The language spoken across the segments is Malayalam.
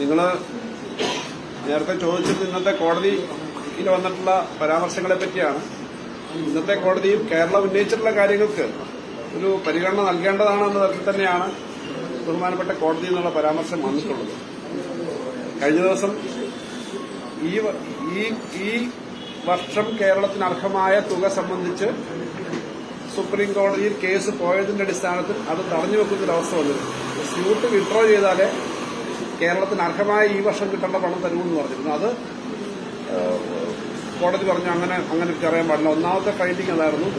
നിങ്ങൾ നേരത്തെ ചോദിച്ചത് ഇന്നത്തെ കോടതിയിൽ വന്നിട്ടുള്ള പരാമർശങ്ങളെ പറ്റിയാണ്. ഇന്നത്തെ കോടതിയും കേരളം ഉന്നയിച്ചിട്ടുള്ള കാര്യങ്ങൾക്ക് ഒരു പരിഗണന നൽകേണ്ടതാണെന്ന തരത്തിൽ തന്നെയാണ് ബഹുമാനപ്പെട്ട കോടതി എന്നുള്ള പരാമർശം വന്നിട്ടുള്ളത്. കഴിഞ്ഞ ദിവസം ഈ ഈ വർഷം കേരളത്തിന് അർഹമായ തുക സംബന്ധിച്ച് സുപ്രീം കോടതിയിൽ കേസ് പോയതിന്റെ അടിസ്ഥാനത്തിൽ അത് തടഞ്ഞു വെക്കുന്ന ഒരു അവസ്ഥ വന്നിരുന്നു. സ്യൂട്ട് വിഡ്രോ ചെയ്താലേ കേരളത്തിന് അർഹമായ ഈ വർഷം കിട്ടേണ്ട പണം തരുമെന്ന് പറഞ്ഞിരുന്നു. അത് കോടതി പറഞ്ഞു അങ്ങനെ അങ്ങനെ അറിയാൻ പാടില്ല. ഒന്നാമത്തെ ഫൈൻഡിങ് അതായിരുന്നു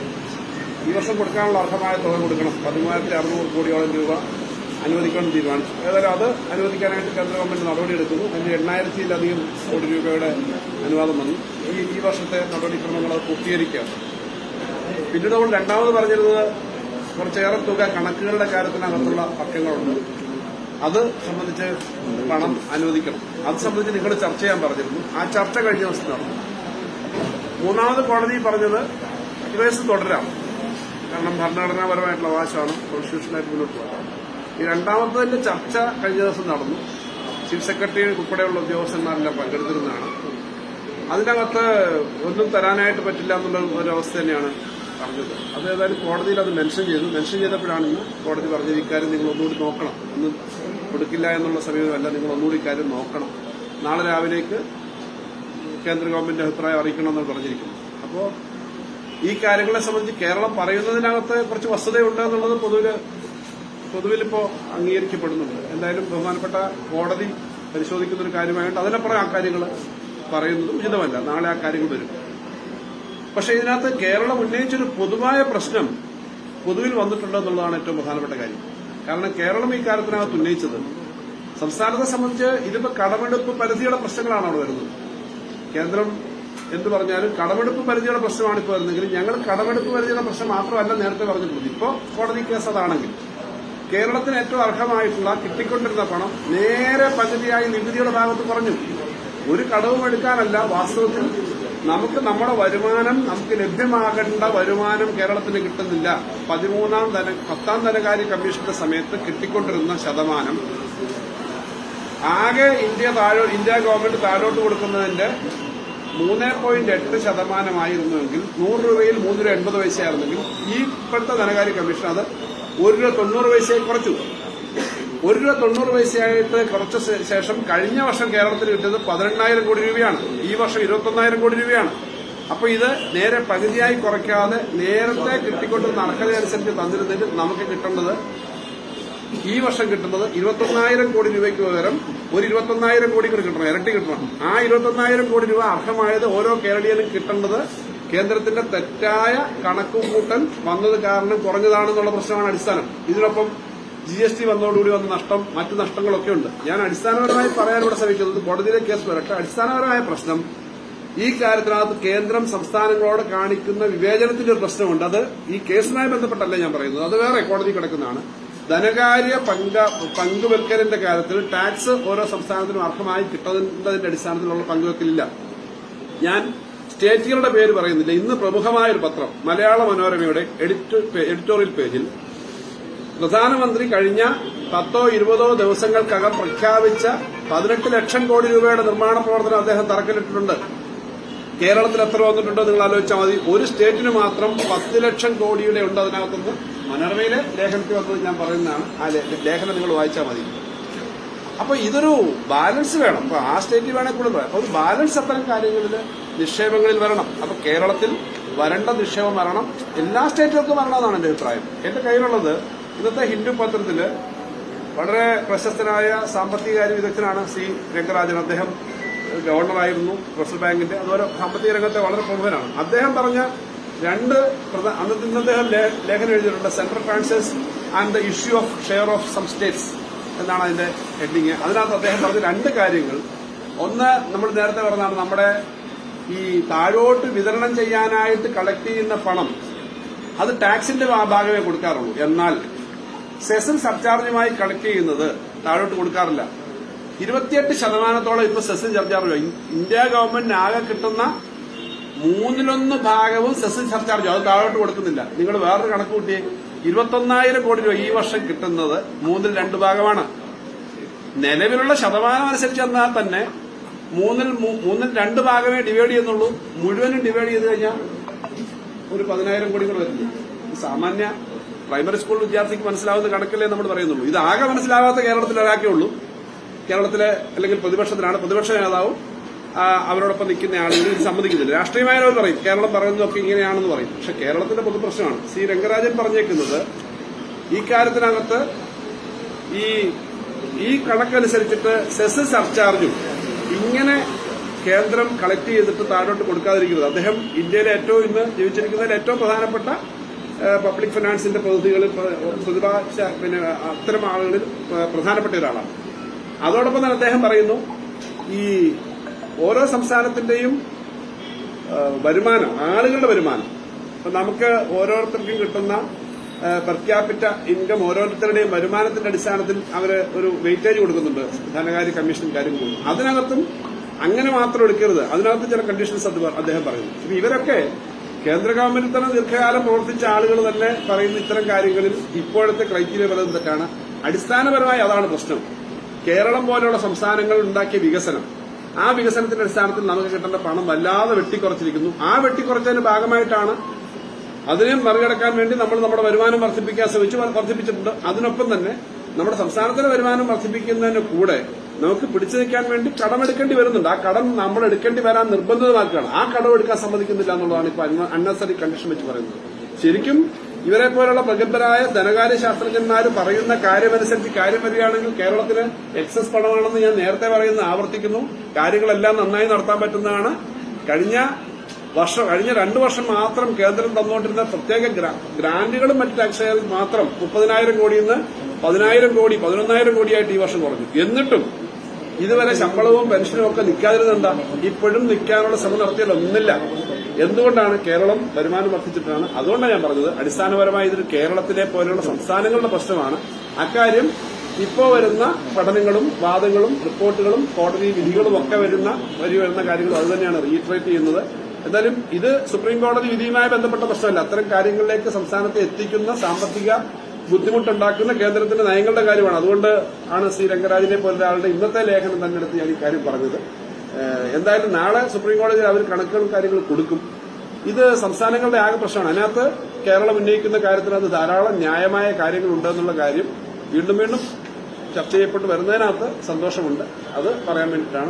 ഈ വർഷം കൊടുക്കാനുള്ള അർഹമായ തുക കൊടുക്കണം. പതിമൂവായിരത്തി അറുന്നൂറ് കോടിയോളം രൂപ അനുവദിക്കണം തീരുമാനിച്ചു. ഏതായാലും അത് അനുവദിക്കാനായിട്ട് കേന്ദ്ര ഗവൺമെന്റ് നടപടി എടുക്കുന്നു. അതിന് എണ്ണായിരത്തിലധികം കോടി രൂപയുടെ അനുവാദം വന്നു. ഈ ഈ വർഷത്തെ നടപടിക്രമങ്ങൾ അത് പൂർത്തീകരിക്കുകയാണ്. പിന്നീട് നമ്മൾ രണ്ടാമത് പറഞ്ഞിരുന്നത് കുറച്ചേറെ തുക കണക്കുകളുടെ കാര്യത്തിനകത്തുള്ള പക്കങ്ങളുണ്ട് അത് സംബന്ധിച്ച് പണം അനുവദിക്കണം. അത് സംബന്ധിച്ച് നിങ്ങൾ ചർച്ച ചെയ്യാൻ പറഞ്ഞിരുന്നു. ആ ചർച്ച കഴിഞ്ഞ ദിവസം നടന്നു മൂന്നാമത് കോടതി പറഞ്ഞത് കേസ് തുടരാം. കാരണം ഭരണഘടനാപരമായിട്ടുള്ള അവകാശമാണ്. കോൺസ്റ്റിറ്റ്യൂഷനായിട്ട് മുന്നോട്ട് പോകാം. ഈ രണ്ടാമത്തതിന്റെ ചർച്ച കഴിഞ്ഞ ദിവസം നടന്നു. ചീഫ് സെക്രട്ടറി ഉൾപ്പെടെയുള്ള ഉദ്യോഗസ്ഥന്മാരെല്ലാം പങ്കെടുത്തിരുന്നതാണ്. അതിനകത്ത് ഒന്നും തരാനായിട്ട് പറ്റില്ല എന്നുള്ള ഒരു അവസ്ഥ തന്നെയാണ് പറഞ്ഞത്. അത് ഏതായാലും കോടതിയിൽ അത് മെൻഷൻ ചെയ്തു. മെൻഷൻ ചെയ്തപ്പോഴാണ് ഇന്ന് കോടതി പറഞ്ഞത് ഇക്കാര്യം നിങ്ങൾ ഒന്നുകൂടി നോക്കണം. ഒന്ന് കൊടുക്കില്ല എന്നുള്ള സമീപമല്ല നിങ്ങൾ ഒന്നുകൂടി ഇക്കാര്യം നോക്കണം. നാളെ രാവിലേക്ക് കേന്ദ്ര ഗവൺമെന്റ് അഭിപ്രായം അറിയിക്കണമെന്ന് പറഞ്ഞിരിക്കുന്നു അപ്പോൾ ഈ കാര്യങ്ങളെ സംബന്ധിച്ച് കേരളം പറയുന്നതിനകത്ത് കുറച്ച് വസ്തുതയുണ്ട് എന്നുള്ളത് പൊതുവിൽ പൊതുവിലിപ്പോ അംഗീകരിക്കപ്പെടുന്നുണ്ട്. എന്തായാലും ബഹുമാനപ്പെട്ട കോടതി പരിശോധിക്കുന്ന ഒരു കാര്യമായിട്ട് അതിനപ്പുറം ആ കാര്യങ്ങൾ പറയുന്നതും ഹിതമല്ല. നാളെ ആ കാര്യങ്ങൾ വരും. പക്ഷെ ഇതിനകത്ത് കേരളം ഉന്നയിച്ചൊരു പൊതുവായ പ്രശ്നം പൊതുവിൽ വന്നിട്ടുണ്ട് എന്നുള്ളതാണ് ഏറ്റവും പ്രധാനപ്പെട്ട കാര്യം. കാരണം കേരളം ഈ കാര്യത്തിനകത്ത് ഉന്നയിച്ചത് സംസ്ഥാനത്തെ സംബന്ധിച്ച് ഇതിപ്പോ കടമെടുപ്പ് പരിധിയുടെ പ്രശ്നങ്ങളാണ് അവിടെ വരുന്നത്. കേന്ദ്രം എന്ത് പറഞ്ഞാലും കടമെടുപ്പ് പരിധിയുടെ പ്രശ്നമാണ് ഇപ്പോൾ വരുന്നതെങ്കിൽ ഞങ്ങൾ കടമെടുപ്പ് പരിധിയുടെ പ്രശ്നം മാത്രമല്ല നേരത്തെ പറഞ്ഞിട്ടുള്ളത്. ഇപ്പോൾ കോടതി കേസ് അതാണെങ്കിൽ കേരളത്തിന് ഏറ്റവും അർഹമായിട്ടുള്ള കിട്ടിക്കൊണ്ടിരുന്ന പണം നേരെ പകുതിയായി നികുതിയുടെ ഭാഗത്ത് പറഞ്ഞു ഒരു കടവും എടുക്കാനല്ല വാസ്തവത്തിൽ നമുക്ക് നമ്മുടെ വരുമാനം നമുക്ക് ലഭ്യമാകേണ്ട വരുമാനം കേരളത്തിന് കിട്ടുന്നില്ല. പതിമൂന്നാം തര പത്താം തരകാര്യ കമ്മീഷന്റെ സമയത്ത് കിട്ടിക്കൊണ്ടിരുന്ന ശതമാനം ആകെ ഇന്ത്യ താഴോ ഇന്ത്യ ഗവൺമെന്റ് താഴോട്ട് കൊടുക്കുന്നതിന്റെ മൂന്ന് പോയിന്റ് എട്ട് ശതമാനമായിരുന്നുവെങ്കിൽ നൂറ് രൂപയിൽ മൂന്ന് എൺപത് പൈസയായിരുന്നെങ്കിൽ ഈ ഇപ്പോഴത്തെ ധനകാര്യ കമ്മീഷൻ അത് ഒരു രൂപ തൊണ്ണൂറ് പൈസയായി കുറച്ചു. ഒരു രൂപ തൊണ്ണൂറ് പൈസയായിട്ട് കുറച്ച ശേഷം കഴിഞ്ഞ വർഷം കേരളത്തിൽ കിട്ടിയത് പതിനെണ്ണായിരം കോടി രൂപയാണ്. ഈ വർഷം ഇരുപത്തൊന്നായിരം കോടി രൂപയാണ്. അപ്പൊ ഇത് നേരെ പകുതിയായി കുറയ്ക്കാതെ നേരത്തെ കിട്ടിക്കൊണ്ടിരുന്ന നടക്കുന്നതിനനുസരിച്ച് തന്നിരുന്നതിൽ നമുക്ക് കിട്ടേണ്ടത് ഈ വർഷം കിട്ടുന്നത് ഇരുപത്തൊന്നായിരം കോടി രൂപയ്ക്ക് പകരം ഒരു ഇരുപത്തൊന്നായിരം കോടി കൂടി കിട്ടണം ഇരട്ടി കിട്ടണം. ആ ഇരുപത്തൊന്നായിരം കോടി രൂപ അർഹമായത് ഓരോ കേരളീയനും കിട്ടേണ്ടത് കേന്ദ്രത്തിന്റെ തെറ്റായ കണക്കുകൂട്ടൽ വന്നത് കാരണം കുറഞ്ഞതാണെന്നുള്ള പ്രശ്നമാണ് അടിസ്ഥാനം. ഇതിനൊപ്പം ജി എസ് ടി വന്നതോടുകൂടി വന്ന നഷ്ടം മറ്റു നഷ്ടങ്ങളൊക്കെ ഉണ്ട്. ഞാൻ അടിസ്ഥാനപരമായി പറയാൻ ഇവിടെ ശ്രമിക്കുന്നത് കോടതിയിലെ കേസ് വരട്ടെ. അടിസ്ഥാനപരമായ പ്രശ്നം ഈ കാര്യത്തിനകത്ത് കേന്ദ്രം സംസ്ഥാനങ്ങളോട് കാണിക്കുന്ന വിവേചനത്തിന്റെ ഒരു പ്രശ്നമുണ്ട്. അത് ഈ കേസുമായി ബന്ധപ്പെട്ടല്ല ഞാൻ പറയുന്നത്. അത് വേറെ കോടതി കിടക്കുന്നതാണ്. ധനകാര്യ പങ്ക പങ്കുവെക്കലിന്റെ കാര്യത്തിൽ ടാക്സ് ഓരോ സംസ്ഥാനത്തിനും അർഹമായി കിട്ടുന്നതിന്റെ അടിസ്ഥാനത്തിലുള്ള പങ്കുവെക്കലില്ല. ഞാൻ സ്റ്റേറ്റുകളുടെ പേര് പറയുന്നില്ല. ഇന്ന് പ്രമുഖമായ ഒരു പത്രം മലയാള മനോരമയുടെ എഡിറ്റോ- എഡിറ്റോറിയൽ പേജിൽ പ്രധാനമന്ത്രി കഴിഞ്ഞ പത്തോ ഇരുപതോ ദിവസങ്ങൾക്കകം പ്രഖ്യാപിച്ച പതിനെട്ട് ലക്ഷം കോടി രൂപയുടെ നിർമ്മാണ പ്രവർത്തനം അദ്ദേഹം തറക്കല്ലിട്ടിട്ടുണ്ട്. കേരളത്തിൽ എത്ര വന്നിട്ടുണ്ടോ നിങ്ങൾ ആലോചിച്ചാൽ മതി. ഒരു സ്റ്റേറ്റിന് മാത്രം പത്ത് ലക്ഷം കോടിയുടെ ഉണ്ട് അതിനകത്തുനിന്ന്. മനോരമയിലെ ലേഖനത്തിൽ വന്നത് ഞാൻ പറയുന്നതാണ്. ആ ലേഖനം നിങ്ങൾ വായിച്ചാൽ മതി. അപ്പൊ ഇതൊരു ബാലൻസ് വേണം. അപ്പൊ ആ സ്റ്റേറ്റിൽ വേണേൽ കൂടുതൽ പറയാം. ഒരു ബാലൻസ് അത്തരം കാര്യങ്ങളിൽ നിക്ഷേപങ്ങളിൽ വരണം. അപ്പൊ കേരളത്തിൽ വരേണ്ട നിക്ഷേപം വരണം. എല്ലാ സ്റ്റേറ്റുകൾക്കും വരണമെന്നാണ് എന്റെ അഭിപ്രായം. എന്റെ കയ്യിലുള്ളത് ഇന്നത്തെ ഹിന്ദു പത്രത്തിൽ വളരെ പ്രശസ്തനായ സാമ്പത്തികകാര്യ വിദഗ്ധനാണ് സി രംഗരാജൻ. അദ്ദേഹം ഗവർണറായിരുന്നു റിസർവ് ബാങ്കിന്റെ. അതുപോലെ സാമ്പത്തിക രംഗത്തെ വളരെ പ്രമുഖനാണ്. അദ്ദേഹം പറഞ്ഞ രണ്ട് അന്ന് ഇന്ന് അദ്ദേഹം ലേഖനം എഴുതിയിട്ടുണ്ട്. Central finances and the issue of share of some states എന്നാണ് അതിന്റെ ഹെഡിങ്. അതിനകത്ത് അദ്ദേഹം പറഞ്ഞ രണ്ട് കാര്യങ്ങൾ. ഒന്ന് നമ്മൾ നേരത്തെ പറഞ്ഞാണ് നമ്മുടെ ഈ താഴോട്ട് വിതരണം ചെയ്യാനായിട്ട് കളക്ട് ചെയ്യുന്ന പണം അത് ടാക്സിന്റെ ഭാഗമേ കൊടുക്കാറുള്ളൂ. എന്നാൽ സെസും സർചാർജുമായി കളക്ട് ചെയ്യുന്നത് താഴോട്ട് കൊടുക്കാറില്ല. ഇരുപത്തിയെട്ട് ശതമാനത്തോളം ഇപ്പൊ സെസ് സർചാർജ് ഇന്ത്യ ഗവൺമെന്റിന് ആകെ കിട്ടുന്ന മൂന്നിലൊന്ന് ഭാഗവും സെസ് സർചാർജ്. അത് താഴോട്ട് കൊടുക്കുന്നില്ല. നിങ്ങൾ വേറൊരു കണക്ക് കൂട്ടിയേ. ഇരുപത്തൊന്നായിരം കോടി രൂപ ഈ വർഷം കിട്ടുന്നത് മൂന്നിൽ രണ്ട് ഭാഗമാണ്. നിലവിലുള്ള ശതമാനം അനുസരിച്ച് എന്നാൽ തന്നെ മൂന്നിൽ മൂന്നിൽ രണ്ട് ഭാഗമേ ഡിവൈഡ് ചെയ്യുന്നുള്ളൂ. മുഴുവനും ഡിവൈഡ് ചെയ്ത് കഴിഞ്ഞാൽ ഒരു പതിനായിരം കോടി കൂടെ വരുന്നു. സാമാന്യ പ്രൈമറി സ്കൂൾ വിദ്യാർത്ഥിക്ക് മനസ്സിലാവുന്ന കണക്കല്ലേ നമ്മൾ പറയുന്നുള്ളൂ. ഇത് ആകെ മനസ്സിലാവാത്ത കേരളത്തിൽ ഒരാക്കേ ഉള്ളൂ. കേരളത്തിലെ അല്ലെങ്കിൽ പ്രതിപക്ഷത്തിലാണ്. പ്രതിപക്ഷ നേതാവും അവരോടൊപ്പം നിൽക്കുന്ന ആളുകൾ ഇത് സമ്മതിക്കുന്നില്ല. രാഷ്ട്രീയമായവർ പറയും. കേരളം പറയുന്നതൊക്കെ ഇങ്ങനെയാണെന്ന് പറയും. പക്ഷെ കേരളത്തിന്റെ പൊതുപ്രശ്നമാണ്. സി. രംഗരാജൻ പറഞ്ഞേക്കുന്നത് ഈ കാര്യത്തിനകത്ത് ഈ ഈ കണക്കനുസരിച്ചിട്ട് സെസ് സർചാർജും ഇങ്ങനെ കേന്ദ്രം കളക്ട് ചെയ്തിട്ട് താഴോട്ട് കൊടുക്കാതിരിക്കുന്നത് അദ്ദേഹം ഇന്ത്യയിലെ ഏറ്റവും ഇന്ന് ജീവിച്ചിരിക്കുന്നതിൽ ഏറ്റവും പ്രധാനപ്പെട്ട പബ്ലിക് ഫിനാൻസിന്റെ പ്രതിനിധികളിൽ പ്ര- പ്രതിഭാശ പിന്നെ അത്തരം ആളുകളിൽ പ്ര- പ്രധാനപ്പെട്ട ഒരാളാണ്. അതോടൊപ്പം തന്നെ അദ്ദേഹം പറയുന്നു ഈ ഓരോ സംസ്ഥാനത്തിന്റെയും വരുമാനം ആളുകളുടെ വരുമാനം. അപ്പൊ നമുക്ക് ഓരോരുത്തർക്കും കിട്ടുന്ന ക്യാപിറ്റ ഇൻകം ഓരോരുത്തരുടെയും വരുമാനത്തിന്റെ അടിസ്ഥാനത്തിൽ അവർ ഒരു വെയിറ്റേജ് കൊടുക്കുന്നുണ്ട്. ധനകാര്യ കമ്മീഷൻ കാര്യം കൊടുക്കുന്നു അതിനകത്തും അങ്ങനെ മാത്രം എടുക്കരുത്. അതിനകത്ത് ചില കണ്ടീഷൻസ് അദ്ദേഹം പറയുന്നു. ഇവരൊക്കെ കേന്ദ്ര ഗവൺമെന്റിൽ തന്നെ ദീർഘകാലം പ്രവർത്തിച്ച ആളുകൾ തന്നെ പറയുന്ന ഇത്തരം കാര്യങ്ങളിൽ ഇപ്പോഴത്തെ ക്രൈറ്റീരിയ പലതും തെറ്റാണ് അടിസ്ഥാനപരമായി അതാണ് പ്രശ്നം. കേരളം പോലെയുള്ള സംസ്ഥാനങ്ങൾ ഉണ്ടാക്കിയ വികസനം. ആ വികസനത്തിന്റെ അടിസ്ഥാനത്തിൽ നമുക്ക് കിട്ടേണ്ട പണം വല്ലാതെ വെട്ടിക്കുറച്ചിരിക്കുന്നു. ആ വെട്ടിക്കുറച്ചതിന്റെ ഭാഗമായിട്ടാണ് അതിനെ മറികടക്കാൻ വേണ്ടി നമ്മൾ നമ്മുടെ വരുമാനം വർദ്ധിപ്പിക്കാൻ ശ്രമിച്ചു വർദ്ധിപ്പിച്ചിട്ടുണ്ട്. അതിനൊപ്പം തന്നെ നമ്മുടെ സംസ്ഥാനത്തിന്റെ വരുമാനം വർദ്ധിപ്പിക്കുന്നതിന് കൂടെ നമുക്ക് പിടിച്ചു നിൽക്കാൻ വേണ്ടി കടമെടുക്കേണ്ടി വരുന്നുണ്ട്. ആ കടം നമ്മൾ എടുക്കേണ്ടി വരാൻ നിർബന്ധിതമാക്കുകയാണ്. ആ കടം എടുക്കാൻ സമ്മതിക്കുന്നില്ല എന്നുള്ളതാണ് ഇപ്പൊ അൺനസറി കണ്ടീഷൻ വെച്ച് പറയുന്നത്. ശരിക്കും ഇവരെ പോലുള്ള പ്രഗത്ഭരായ ധനകാര്യ ശാസ്ത്രജ്ഞന്മാർ പറയുന്ന കാര്യമനുസരിച്ച് കാര്യം വരികയാണെങ്കിൽ കേരളത്തിന് എക്സസ് പണമാണെന്ന് ഞാൻ നേരത്തെ പറയുന്നത് ആവർത്തിക്കുന്നു. കാര്യങ്ങളെല്ലാം നന്നായി നടത്താൻ പറ്റുന്നതാണ്. കഴിഞ്ഞ വർഷം കഴിഞ്ഞ രണ്ടു വർഷം മാത്രം കേന്ദ്രം തന്നുകൊണ്ടിരുന്ന പ്രത്യേക ഗ്രാ- ഗ്രാന്റുകളും മറ്റ് ടാക്സ് മാത്രം മുപ്പതിനായിരം കോടിയിൽ നിന്ന് പതിനായിരം കോടി പതിനൊന്നായിരം കോടിയായിട്ട് ഈ വർഷം കുറഞ്ഞു. എന്നിട്ടും ഇതുവരെ ശമ്പളവും പെൻഷനും ഒക്കെ നിൽക്കാതിരുന്നെന്താ ഇപ്പോഴും നിൽക്കാനുള്ള ശ്രമം നടത്തിയാൽ എന്തുകൊണ്ടാണ് കേരളം വരുമാനം വർദ്ധിച്ചിട്ടാണ്? അതുകൊണ്ടാണ് ഞാൻ പറഞ്ഞത് അടിസ്ഥാനപരമായി ഇതൊരു കേരളത്തിലെ പോലെയുള്ള സംസ്ഥാനങ്ങളുടെ പ്രശ്നമാണ്. അക്കാര്യം ഇപ്പോൾ വരുന്ന പഠനങ്ങളും വാദങ്ങളും റിപ്പോർട്ടുകളും കോടതി വിധികളും ഒക്കെ വരുന്ന വരി വരുന്ന കാര്യങ്ങൾ അതുതന്നെയാണ് റീട്രേറ്റ് ചെയ്യുന്നത്. എന്തായാലും ഇത് സുപ്രീം കോടതി വിധിയുമായി ബന്ധപ്പെട്ട പ്രശ്നമല്ല. അത്തരം കാര്യങ്ങളിലേക്ക് സംസ്ഥാനത്തെ എത്തിക്കുന്ന സാമ്പത്തിക ബുദ്ധിമുട്ടുണ്ടാക്കുന്ന കേന്ദ്രത്തിന്റെ നയങ്ങളുടെ കാര്യമാണ്. അതുകൊണ്ട് ആണ് ശ്രീ രംഗരാജിനെ പോലെ ഒരാളുടെ ഇന്നത്തെ ലേഖനം തന്നെ എടുത്ത് ഞാൻ ഈ കാര്യം പറഞ്ഞത്. എന്തായാലും നാളെ സുപ്രീം കോടതിയിൽ അവർ കണക്കുകളും കാര്യങ്ങളും കൊടുക്കും. ഇത് സംസ്ഥാനങ്ങളുടെ ആകെ പ്രശ്നമാണ്. അതിനകത്ത് കേരളം ഉന്നയിക്കുന്ന അത് ധാരാളം ന്യായമായ കാര്യങ്ങളുണ്ടെന്നുള്ള കാര്യം വീണ്ടും വീണ്ടും ചർച്ച ചെയ്യപ്പെട്ട് വരുന്നതിനകത്ത് സന്തോഷമുണ്ട്. അത് പറയാൻ വേണ്ടിയിട്ടാണ്